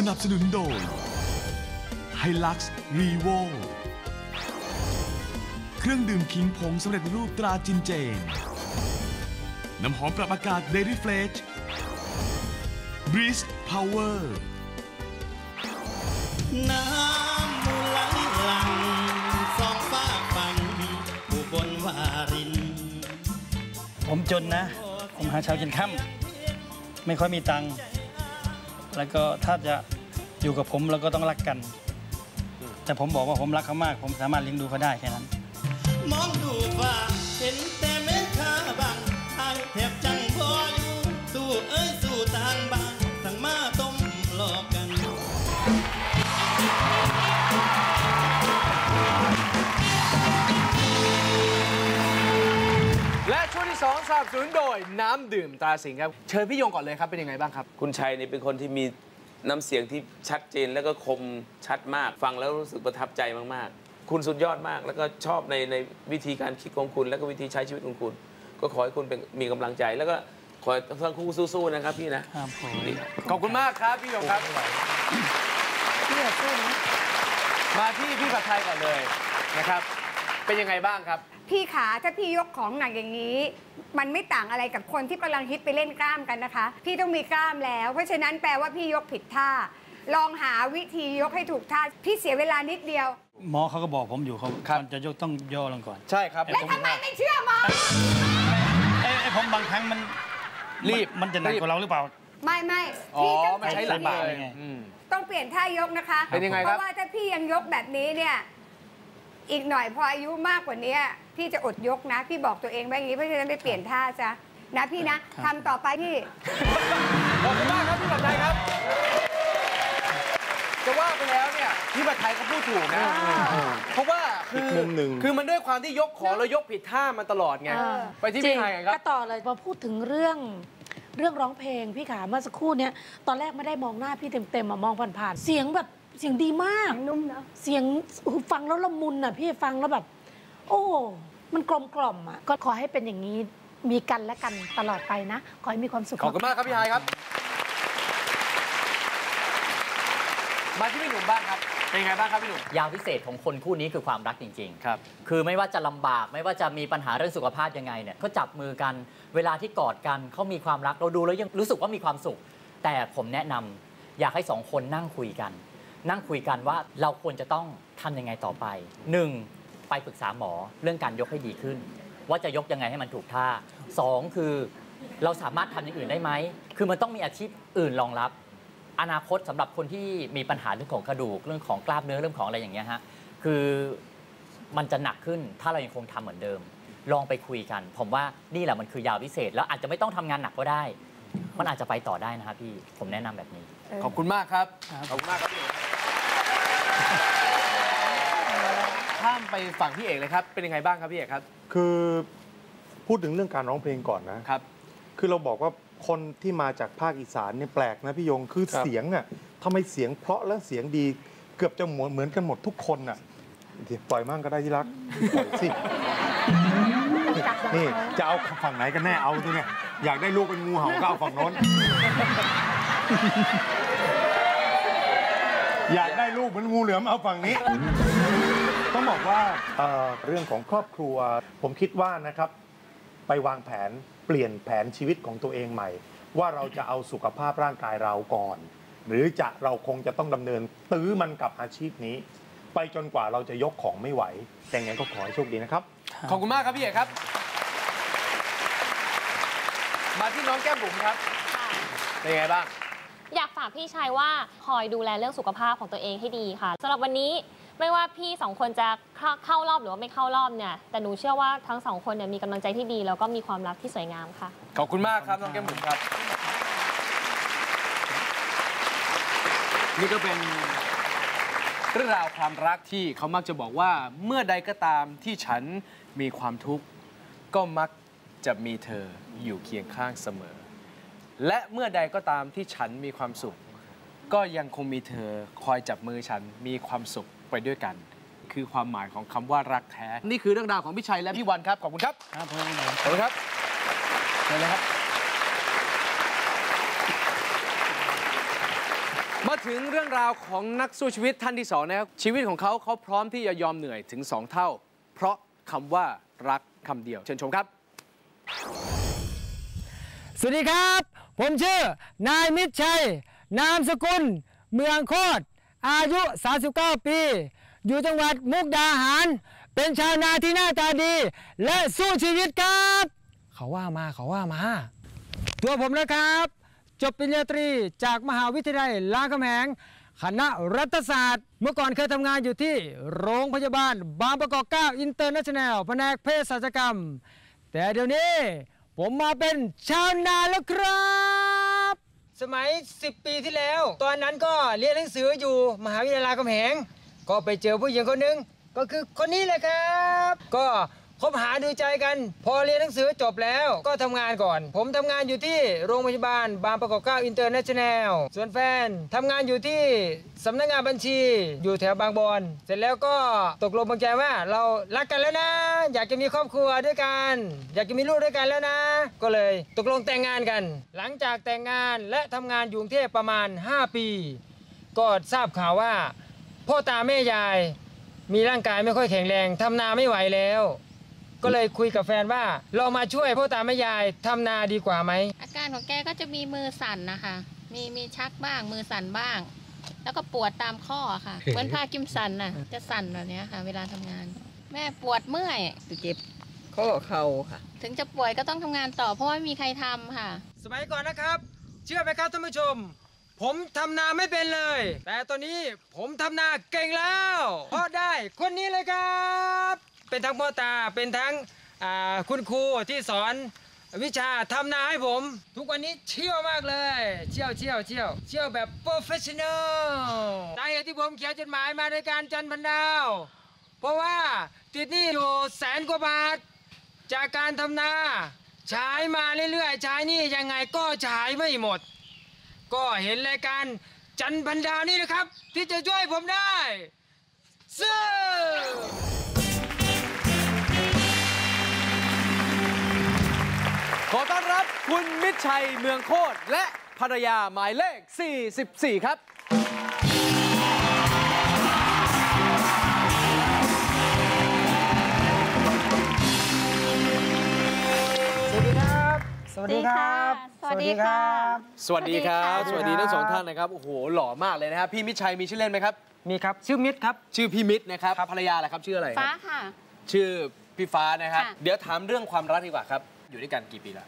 สนับสนุนโดย h i l u x r e v o เครื่องดื่มขิงผงสำเร็จรูปตราจินเจน น้ำหอมปรับอากาศ Daily f l e d g e Breeze Power น้ำมูไหลหลังสองฟ้าฟังอุบลวาริน ผมจนนะ ผมหาเช้ากินค่ำไม่ค่อยมีตังค์แล้วก็ถ้าจะ อยู่กับผมเราก็ต้องรักกัน แต่ผมบอกว่าผมรักเขามาก ผมสามารถเลี้ยงดูเขาได้แค่นั้น มองดูฟ้าเห็นแต่แม่ค้าบางไอายแทบจังพออยู่ สู้เอ้ยสู้ทางบ้านสั่งมาต้มหลอกกัน และช่วงที่2สนับสนุนโดยน้ำดื่มตราสิงห์ครับ เชิญพี่ยงก่อนเลยครับ เป็นยังไงบ้างครับ คุณชัยนี่เป็นคนที่มี น้ำเสียงที่ชัดเจนแล้วก็คมชัดมาก ฟังแล้วรู้สึกประทับใจมากๆ คุณสุดยอดมาก แล้วก็ชอบในในวิธีการคิดของคุณ แล้วก็วิธีใช้ชีวิตของคุณ ก็ขอให้คุณเป็นมีกำลังใจ แล้วก็ขอให้ทั้งคู่สู้ๆนะครับพี่นะครับผมดีครับขอบคุณมากครับพี่ยงครับมาที่พี่ผัดไทยก่อนเลยนะครับ เป็นยังไงบ้างครับ พี่ขาถ้าพี่ยกของหนักอย่างนี้ มันไม่ต่างอะไรกับคนที่กำลังฮิตไปเล่นกล้ามกันนะคะ พี่ต้องมีกล้ามแล้ว เพราะฉะนั้นแปลว่าพี่ยกผิดท่า ลองหาวิธียกให้ถูกท่า พี่เสียเวลานิดเดียว หมอเขาก็บอกผมอยู่เขาครับก่อนจะยกต้องย่อลงก่อนใช่ครับแล้วทำไมไม่เชื่อหมอเอ้ยเอ้ยผมบางครั้งมันรีบมันจะหนักรีบกว่าเราหรือเปล่า ไม่ไม่อ๋อพี่ต้องมันใช้หลังใช้เลบ่ายไงอืมต้องเปลี่ยนท่ายกนะคะเป็นยังไงเพครับราะว่าถ้าพี่ยังยกแบบนี้เนี่ย อีกหน่อยพออายุมากกว่านี้ พี่จะอดยกนะ พี่บอกตัวเองไว้อย่างนี้เพราะฉะนั้นไปเปลี่ยนท่าซะนะพี่นะทำต่อไปพี่ ขอบคุณมากครับพี่ผัดไทยครับ จะว่าไปแล้วเนี่ยพี่ผัดไทยก็พูดถูกนะ เพราะว่าคือมุมหนึ่ง คือมันด้วยความที่ยกของแล้วยกผิดท่ามาตลอดไง เออ ไปที่พี่ไทยกันคก็รับต่อเลยพอพูดถึงเรื่องเรื่องร้องเพลงพี่ขาเมื่อสักครู่เนี้ยตอนแรกไม่ได้มองหน้าพี่เต็มๆอะมองผ่านๆเสียงแบบเสียงดีมาก นุ่มเนาะ เสียงฟังแล้วละมุนอะพี่ฟังแล้วแบบ โอ้ มันกลมกล่อมอะก็ขอให้เป็นอย่างนี้มีกันและกันตลอดไปนะ ขอให้มีความสุขขอบคุณมากครับพี่ไทยครับ มาที่พี่หนุ่มบ้างครับ เป็นยังไงบ้างครับพี่หนุ่มยามพิเศษของคนคู่นี้คือความรักจริง ๆ ครับ คือไม่ว่าจะลำบากไม่ว่าจะมีปัญหาเรื่องสุขภาพยังไงเนี่ยเขาจับมือกัน เวลาที่กอดกันเขามีความรักเราดูแล้วยังรู้สึกว่ามีความสุข แต่ผมแนะนำอยากให้สองคนนั่งคุยกัน นั่งคุยกันว่าเราควรจะต้องทำยังไงต่อไปหนึ่ง ไปปรึกษาหมอเรื่องการยกให้ดีขึ้น ว่าจะยกยังไงให้มันถูกท่าสองคือเราสามารถทำอย่างอื่นได้ไหม คือมันต้องมีอาชีพอื่นรองรับ อนาคตสำหรับคนที่มีปัญหาเรื่องของกระดูกเรื่องของกล้ามเนื้อเรื่องของอะไรอย่างเงี้ยฮะคือมันจะหนักขึ้นถ้าเรายังคงทำเหมือนเดิม ลองไปคุยกัน ผมว่านี่แหละมันคือยาวพิเศษ แล้วอาจจะไม่ต้องทำงานหนักก็ได้ มันอาจจะไปต่อได้นะครับพี่ผมแนะนำแบบนี้ ขอบคุณมากครับครับขอบคุณมากครับพี่หนุ่ม ข้ามไปฝั่งพี่เอกเลยครับ เป็นยังไงบ้างครับพี่เอกครับ คือพูดถึงเรื่องการร้องเพลงก่อนนะครับ คือเราบอกว่าคนที่มาจากภาคอีสานเนี่ยแปลกนะพี่ยง คือครับเสียงอะทำไมเสียงเพราะและเสียงดี เกือบจะเหมือนเหมือนกันหมดทุกคนอะเดี๋ยวปล่อยมั่งก็ได้ที่รักปล่อยสินี่จะเอาฝั่งไหนกันแน่เอาตัวเนี่ยอยากได้ลูกเป็นงูเห่าก็เอาฝั่งโน้น อยากได้ลูกเหมือนงูเหลือมเอาฝั่งนี้ ต้องบอกว่าเอ่อเรื่องของครอบครัว ผมคิดว่านะครับ ไปวางแผนเปลี่ยนแผนชีวิตของตัวเองใหม่ ว่าเราจะเอาสุขภาพร่างกายเราก่อน หรือจะเราคงจะต้องดำเนินตื้อมันกับอาชีพนี้ ไปจนกว่าเราจะยกของไม่ไหว แต่งั้นก็ขอให้โชคดีนะครับ ขอบคุณมากครับพี่เอกครับ มาที่น้องแก้มบุ๋มครับเป็นยังไงบ้าง อยากฝากพี่ชายว่าคอยดูแลเรื่องสุขภาพของตัวเองให้ดีค่ะสำหรับวันนี้ ไม่ว่าพี่สองคนจะเข้ารอบหรือว่าไม่เข้ารอบเนี่ย แต่หนูเชื่อว่าทั้งสองคนเนี่ยมีกำลังใจที่ดี แล้วก็มีความรักที่สวยงามค่ะ ขอบคุณมากครับน้องแก้มบุ๋มครับ นี่ก็เป็นเรื่องราวความรักที่เขามักจะบอกว่าเมื่อใดก็ตามที่ฉันมีความทุกข์ก็มักจะมีเธออยู่เคียงข้างเสมอ และเมื่อใดก็ตามที่ฉันมีความสุข ก็ยังคงมีเธอคอยจับมือฉันมีความสุข ไปด้วยกัน คือความหมายของคำว่ารักแท้ นี่คือเรื่องราวของพี่ชัยและพี่วันครับ ขอบคุณครับ ครับผมขอบคุณครับเชิญเลยครับ มาถึงเรื่องราวของนักสู้ชีวิตท่านที่สองนะครับ ชีวิตของเขาเขาพร้อมที่จะยอมเหนื่อยถึง 2 เท่า เพราะคำว่ารักคำเดียว เชิญชมครับ สวัสดีครับ ผมชื่อนายมิตรชัย นามสกุล เมืองโคตร อายุ 39 ปี อยู่จังหวัดมุกดาหาร เป็นชาวนาที่หน้าตาดี และสู้ชีวิตครับ เขาว่ามาเขาว่ามา ตัวผมนะครับ จบปริญญาตรีจากมหาวิทยาลัยรามคำแหงคณะรัฐศาสตร์ เมื่อก่อนเคยทำงานอยู่ที่โรงพยาบาล บางประกอบ9อินเตอร์เนชั่นแนลแผนกเภสัชกรรม แต่เดี๋ยวนี้ผมมาเป็นชาวนาแล้วครับ สมัย 10 ปีที่แล้ว ตอนนั้นก็เรียนหนังสืออยู่มหาวิทยาลัยกำแหง ก็ไปเจอผู้หญิงคนหนึ่งก็คือคนนี้เลยครับ ก็ บหาดูใจกัน พอเรียนหนังสือจบแล้วก็ทำงานก่อน ผมทำงานอยู่ที่โรงพยาบาลบางประกอบ9อินเตอร์เนชั่นแนลส่วนแฟนทำงานอยู่ที่สำนักงานบัญชี อยู่แถวบางบอนเสร็จแล้วก็ตกลงบังใจว่าเรารักกันแล้วนะ อยากจะมีครอบครัวด้วยกัน อยากจะมีลูกด้วยกันแล้วนะ ก็เลยตกลงแต่งงานกัน หลังจากแต่งงานและทำงานอยู่กรุงเทพประมาณ 5 ปี ก็ทราบข่าวว่า พ่อตาแม่ยาย มีร่างกายไม่ค่อยแข็งแรงทำนาไม่ไหวแล้ว ก็เลยคุยกับแฟนว่าเรามาช่วยพ่อตาแม่ยายทำนาดีกว่าไหม อาการของแกก็จะมีมือสั่นนะคะ มีมีชักบ้าง มือสั่นบ้าง แล้วก็ปวดตามข้อค่ะ เหมือนผ้ากิมสันน่ะ จะสั่นแบบเนี้ยค่ะ เวลาทำงาน แม่ปวดเมื่อย เจ็บข้อเข่าค่ะ ถึงจะป่วยก็ต้องทำงานต่อเพราะว่าไม่มีใครทำค่ะ สมัยก่อนนะครับ เชื่อไหมครับท่านผู้ชม ผมทำนาไม่เป็นเลย แต่ตอนนี้ผมทำนาเก่งแล้วเพราะได้คนนี้เลยครับ เป็นทั้งพ่อตาเป็นทั้งคุณครูที่สอนวิชาทำนาให้ผม ทุกวันนี้เชี่ยวมากเลย เชี่ยวเชี่ยวเชี่ยวเชี่ยวแบบโปรเฟชชั่นอลสาเหตุที่ผมเขียนจดหมายมาในการจันพันดาว เพราะว่าติดหนี้อยู่แสนกว่าบาท จากการทำนาใช้มาเรื่อยๆใช้นี่ยังไงก็ใช้ไม่หมด ก็เห็นรายการจันพันดาวนี่นะครับ ที่จะช่วยผมได้ ซื้อ ขอต้อนรับคุณมิตรชัยเมืองโคตรและภรรยาหมายเลข 44 ครับ สวัสดีครับ สวัสดีครับ สวัสดีค่ะ สวัสดีครับ สสวัวัสสดีดีค่ะ ทั้งสองท่านนะครับ โอ้โห หล่อมากเลยนะครับ พี่มิตรชัยมีชื่อเล่นไหมครับ มีครับ ชื่อมิตรครับ ชื่อพี่มิตรนะครับ ภรรยาล่ะครับ ชื่ออะไรคฟ้ารับ ค่ะ ชื่อพี่ฟ้านะครับ ค่ะ เดี๋ยวถามเรื่องความรักดีกว่าครับ อยู่ด้วยกันกี่ปีแล้ว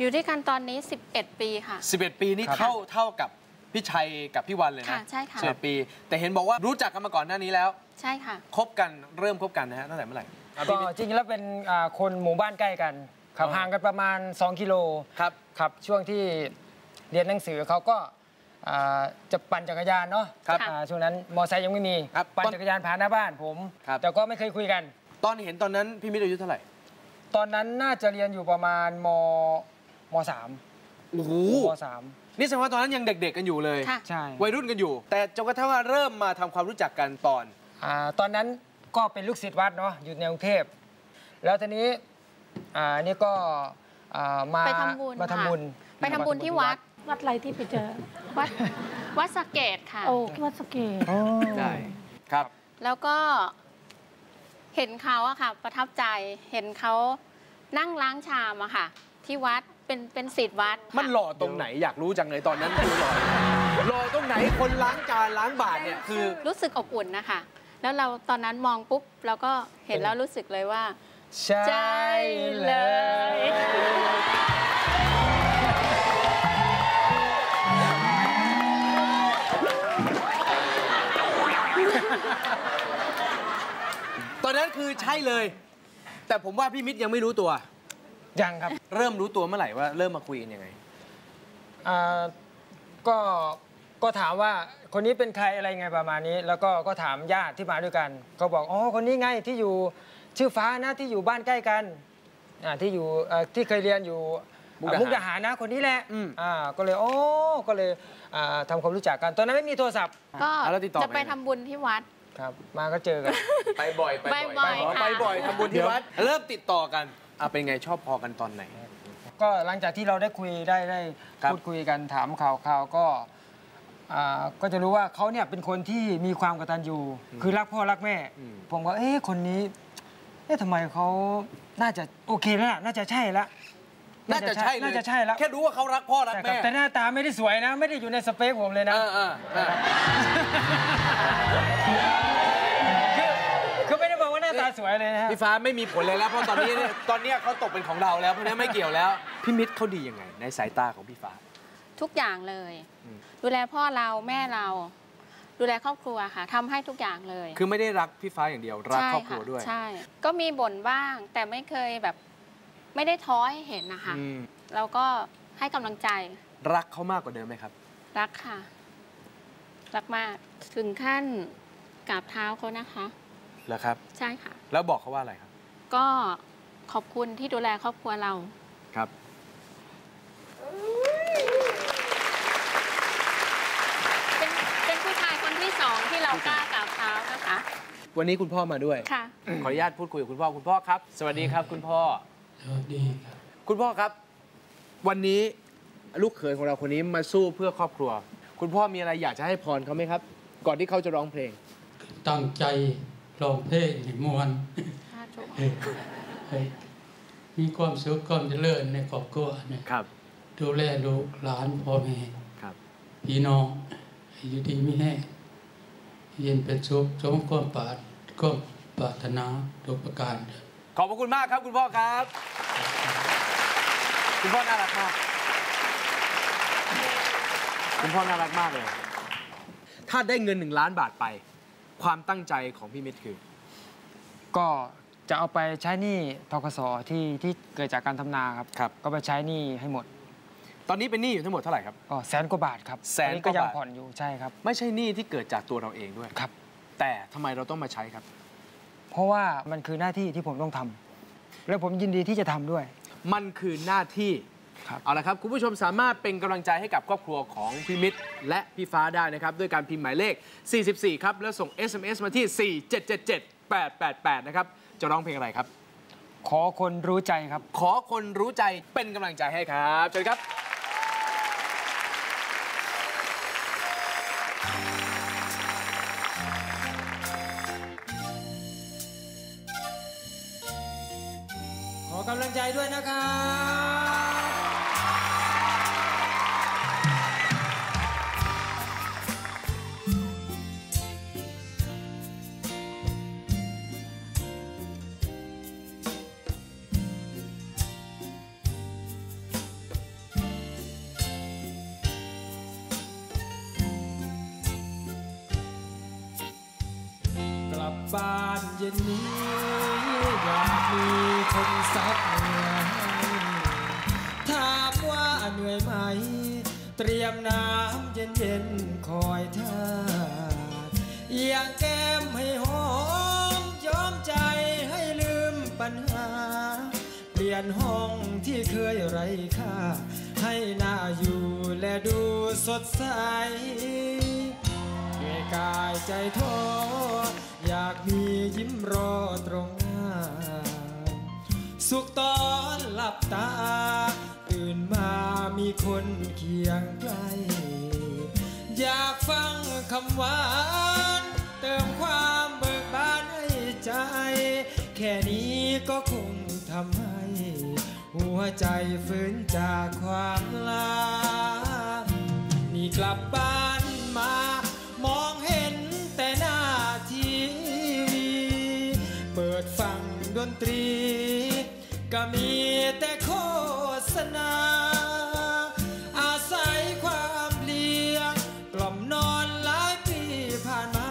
อยู่ด้วยกันตอนนี้ 11 ปีค่ะ 11 ปีนี่ครับเท่าเท่ากับพี่ชัยกับพี่วันเลยนะค่ะใช่ค่ะ11ปี แต่เห็นบอกว่ารู้จักกันมาก่อนหน้านี้แล้วใช่ค่ะ คบกันเริ่มคบกันนะฮะตั้งแต่เมื่อไหร่อะก็พี่มิตรจริงๆแล้วเป็นอ่าคนหมู่บ้านใกล้กันขับอ๋อห่างกันประมาณ 2 กิโลครับครับช่วงที่เรียนหนังสือเขาก็อ่าจะปั่นจักรยานเนาะครับอ่าช่วงนั้นมอไซค์ยังไม่มีครับปั่นตอนจักรยานผ่านหน้าบ้านผม ครับ แต่ก็ไม่เคยคุยกัน ตอนเห็นตอนนั้นพี่มิตรอายุเท่าไหร่ ตอนนั้นน่าจะเรียนอยู่ประมาณมมสามโอ้โหมสามนี่แสดงว่าตอนนั้นยังเด็กๆกันอยู่เลยค่ะใช่ วัยรุ่นกันอยู่ แต่จนกระทั่งว่าเริ่มมาทำความรู้จักกันตอนอ่าตอนนั้นก็เป็นลูกศิษย์วัดเนาะอยู่ในกรุงเทพ แล้วทีนี้อ่านี่ก็อ่ามาไปทำบุญมาทำบุญค่ะไปทำบุญที่วัดวัดอะไรที่ไปเจอ วัดวัดสะเกตค่ะ โอ้วัดสะเกตได้ครับ แล้วก็ เห็นเขาอะค่ะ ประทับใจเห็นเขานั่งล้างชามอะค่ะ ที่วัดเป็นเป็นศิษย์วัดค่ะมันหล่อตรงไหนอยากรู้จังเลยตอนนั้นคือหล่อหล่อตรงไหนคนล้างจานล้างบาทเนี่ยคือรู้สึกอบอุ่นนะคะ แล้วเราตอนนั้นมองปุ๊บเราก็เห็นแล้วรู้สึกเลยว่า ใช่เลยตอนนั้น คือใช่เลย แต่ผมว่าพี่มิตรยังไม่รู้ตัว ยังครับ เริ่มรู้ตัวเมื่อไหร่ว่าเริ่มมาคุยกันยังไงอ่าก็ก็ถามว่าคนนี้เป็นใครอะไรไงประมาณนี้ แล้วก็ก็ถามญาติที่มาด้วยกันก็บอกอ๋อคนนี้ไงที่อยู่ชื่อฟ้านะที่อยู่บ้านใกล้กันอ่าที่อยู่เอ่อที่เคยเรียนอยู่มุกดาหาร มุกดาหารนะคนนี้แหละอืมอ่าก็เลยโอ้ก็เลยอ่าทำความรู้จักกัน ตอนนั้นไม่มีโทรศัพท์ ก็อะแล้วติดต่อจะไปไปไหนทำบุญที่วัด ครับมาก็เจอกันไปบ่อย ไปไปบ่บ่ออยยอ๋อค่ะไปบ่อยทำบุญที่วัดเริ่มติดต่อกันอะเป็นไงชอบพอกันตอนไหน ก็หลังจากที่เราได้คุยได้ได้ครับพูดคุยกันถามข่าวข่าวก็อ่าก็จะรู้ว่าเขาเนี่ยเป็นคนที่มีความกตัญญูคือรักพ่อรักแม่ ผมก็เอ๊ะคนนี้เอ๊ะทำไมเขาน่าจะโอเคแล้วล่ะน่าจะใช่ละ น่าจะใช่เลยน่าจะใช่แล้วแค่รู้ว่าเขารักพ่อรักใช่คแม่บแต่หน้าตาไม่ได้สวยนะ ไม่ได้อยู่ในสเปคผมเลยนะคือคือไม่ได้บอกว่าหน้าตาสวยเลยนะฮะพี่ฟ้าไม่มีผลเลยแล้วเพราะตอนนี้เนี่ยตอนเนี้ยเขาตกเป็นของเราแล้วเพราะฉะนั้นไม่เกี่ยวแล้วพี่มิตรเขาดียังไง ในสายตาของพี่ฟ้า ทุกอย่างเลย ดูแลพ่อเราแม่เราดูแลครอบครัวค่ะทำให้ทุกอย่างเลย คือไม่ได้รักพี่ฟ้าอย่างเดียวรักครอบครัวด้วย ใช่ ก็มีบ่นบ้างแต่ไม่เคยแบบ ไม่ได้ท้อให้เห็นนะคะอืมเราก็ให้กำลังใจรักเขามากกว่าเดิมไหมครับ รักค่ะ รักมากถึงขั้นกราบเท้าเขานะคะ เหรอครับ ใช่ค่ะ แล้วบอกเขาว่าอะไรครับ ก็ขอบคุณที่ดูแลครอบครัวเรา ครับ เป็นเป็นผู้ชายคนที่สองที่เรากล้ากราบเท้านะคะ วันนี้คุณพ่อมาด้วย ค่ะ ขออนุญาตพูดคุยกับคุณพ่อคุณพ่อครับ สวัสดีครับคุณพ่อสวัส ดีครับ คุณพ่อครับ วันนี้ลูกเขยของเราคนนี้มาสู้เพื่อครอบครัว คุณพ่อมีอะไรอยากจะให้พรเขาไหมครับ ก่อนที่เขาจะร้องเพลง ตั้งใจร้องเพลงให้มวนให้ให้มีความสุขความเจริญในครอบครัวเนี่ยครับ ดูแลลูกหลานพ่อแม่ครับพี่น้องให้อยู่ดีไม่แห้งเย็นเป็นสุขสมความปรารถความปรารถนาทุกประการเถิดข อบพระคุณมากครับคุณพ่อครับ คุณพ่อน่ารักมาก คุณพ่อน่ารักมากเลย ถ้าได้เงินหนึ่งล้านบาทไป ความตั้งใจของพี่มิตรคือ ก็จะเอาไปใช้หนี้ทกสที่ที่เกิดจากการทำนาครับ ครับ ก็ไปใช้หนี้ให้หมด ตอนนี้เป็นหนี้อยู่ทั้งหมดเท่าไหร่ครับ ก็แสนกว่าบาทครับแสนอักว่าก็ยังบาทผ่อนอยู่ใช่ครับ ไม่ใช่หนี้ที่เกิดจากตัวเราเองด้วย ครับ แต่ทำไมเราต้องมาใช้ครับ เพราะว่ามันคือหน้าที่ที่ผมต้องทำและผมยินดีที่จะทำด้วย มันคือหน้าที่ครับเอาละครับ คุณผู้ชมสามารถเป็นกำลังใจให้กับครอบครัวของพี่มิตรและพี่ฟ้าได้นะครับ ด้วยการพิมพ์หมายเลข 44 ครับ แล้วส่ง SMS มาที่ 4777888 นะครับ จะร้องเพลงอะไรครับ ขอคนรู้ใจครับ ขอคนรู้ใจเป็นกำลังใจให้ครับเชิญครับานเย็นนี้อยากมีคนซักเหงื่อให้ถามว่าเหนื่อยไหม เตรียมน้ำเย็นเย็นคอยท่าอยากแก้มให้หอมยอมใจให้ลืมปัญหา เปลี่ยนห้องที่เคยไร้ค่า ให้น่าอยู่และดูสดใสด้วยกายใจท้อ อยากมียิ้มรอตรงหน้า สุขตอนหลับตา ตื่นมามีคนเคียงใกล้ อยากฟังคำหวาน เติมความเบิกบานให้ใจ แค่นี้ก็คงทำให้ หัวใจฟื้นจากความลานี่กลับบ้านมา ดนตรี ก็มีแต่โฆษณา อาศัยความเลี้ยงกล่อมนอนหลายปีผ่านมา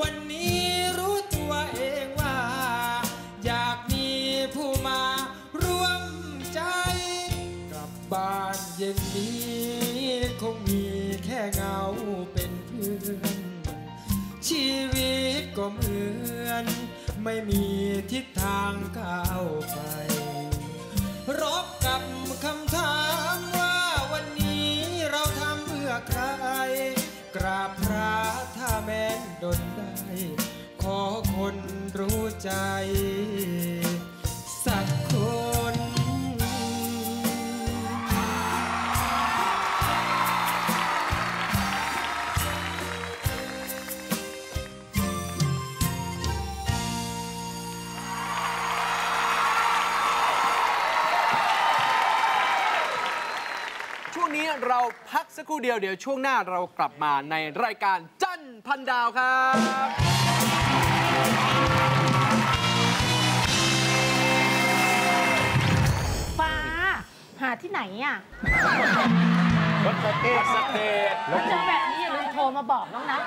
วันนี้รู้ตัวเองว่า อยากมีผู้มาร่วมใจ กลับบ้านเย็นนี้คงมีแค่เงาเป็นเพื่อนชีวิตก็เหมือน ไม่มี ทางก้าวไปรบกับคำถา เราพักสักครู่เดียวเดี๋ยวช่วงหน้าเรากลับมาในรายการจันทร์พันดาวครับฟ้าหาที่ไหนอะวัดสะเกษวัดสะเกษถ้าเจอแบบนี้อย่าลืมโทรมาบอกน้องนะ